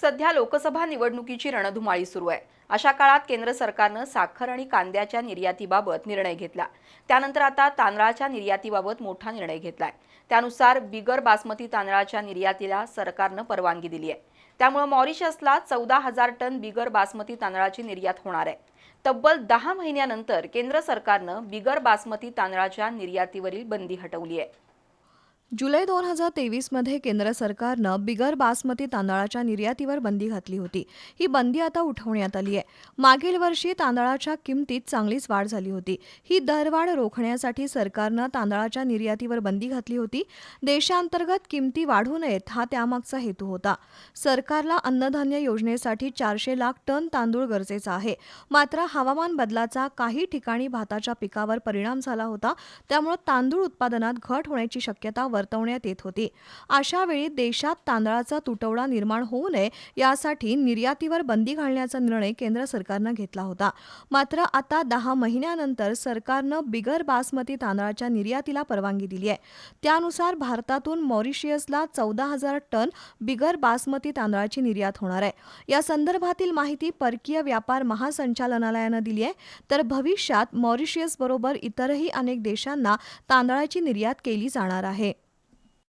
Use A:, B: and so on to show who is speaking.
A: सध्या लोकसभा निवडणुकीची रणधुमाळी सुरू आहे. अशा काळात केंद्र सरकारनं साखर आणि कांद्याच्या निर्यातीबाबत निर्णय घेतला. त्यानंतर आता तांदळाच्या निर्यातीबाबत मोठा निर्णय घेतलाय. त्यानुसार बिगर बासमती तांदळाच्या निर्यातीला सरकारनं परवानगी दिली आहे त्यामुळे मॉरिशसला चौदा हजार टन बिगर बासमती तांदळाची निर्यात होणार आहे. तब्बल दहा महिन्यानंतर केंद्र सरकारनं बिगर बासमती तांदळाच्या निर्यातीवरील बंदी हटवली आहे
B: जुलै दोन हजार तेवीसमध्ये केंद्र सरकारनं बिगर बासमती तांदळाच्या निर्यातीवर बंदी घातली होती. ही बंदी आता उठवण्यात आली आहे. मागील वर्षी तांदळाच्या किमतीत चांगलीच वाढ झाली होती. ही दरवाढ रोखण्यासाठी सरकारनं तांदळाच्या निर्यातीवर बंदी घातली होती. देशांतर्गत किमती वाढू नयेत हा त्यामागचा हेतू होता. सरकारला अन्नधान्य योजनेसाठी चारशे लाख टन तांदूळ गरजेचा आहे. मात्र हवामान बदलाचा काही ठिकाणी भाताच्या पिकावर परिणाम झाला होता. त्यामुळे तांदूळ उत्पादनात घट होण्याची शक्यता वर्तवण्यात येत होती. अशा वेळी देशात तांदळाचा तुटवडा निर्माण होऊ नये यासाठी निर्यातीवर बंदी घालण्याचा निर्णय केंद्र सरकारनं घेतला होता. मात्र आता दहा महिन्यानंतर सरकारनं बिगर बासमती तांदळाच्या निर्यातीला परवानगी दिली आहे त्यानुसार भारतातून मॉरिशियसला चौदा हजार टन बिगर बासमती तांदळाची निर्यात होणार आहे. या संदर्भातील माहिती परकीय व्यापार महासंचालनालयानं दिली आहे तर भविष्यात मॉरिशियस बरोबर इतरही अनेक देशांना तांदळाची निर्यात केली जाणार आहे.